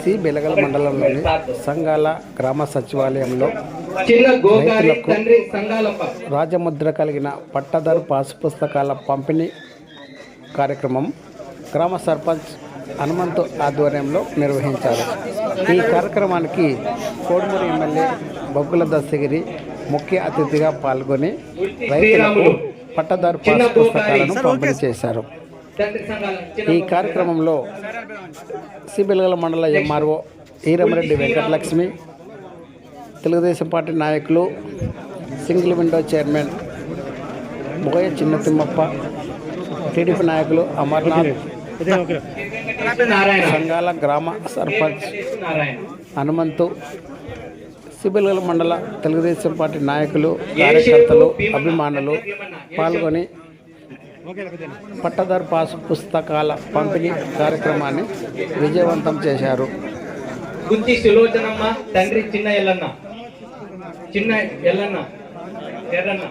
C. Belagala మండలంలోని సంఘాల గ్రామ సచివాలయంలో రైతులకు రాజముద్ర కలిగిన పట్టదారు పాసు పుస్తకాల పంపిణీ కార్యక్రమం గ్రామ సర్పంచ్ హనుమంతు ఆధ్వర్యంలో నిర్వహించారు. ఈ కార్యక్రమానికి కోడుమూరు ఎమ్మెల్యే బొగ్గుల దస్తగిరి ముఖ్య అతిథిగా పాల్గొని రైతులకు పట్టదారు పాసు పుస్తకాలను పంపిణీ చేశారు. ఈ కార్యక్రమంలో సిబిల్గల మండల ఎంఆర్ఓ ఈరమరెడ్డి వెంకటలక్ష్మి తెలుగుదేశం పార్టీ నాయకులు single window chairman Boya Chinna Thimmappa TDP నాయకులు అమర్నాథ్ సంఘాల గ్రామ సర్పంచ్ హనుమంతు సిబిల్గల మండల తెలుగుదేశం పార్టీ నాయకులు కార్యకర్తలు అభిమానులు పాల్గొని పట్టదారు పాసు పుస్తకాల పంపిణీ కార్యక్రమాన్ని విజయవంతం చేశారు. గుత్తి సులోచనమ్మ తండ్రి చిన్న ఎల్లన్న. చిన్న ఎల్లన్న. ఎర్రన్న.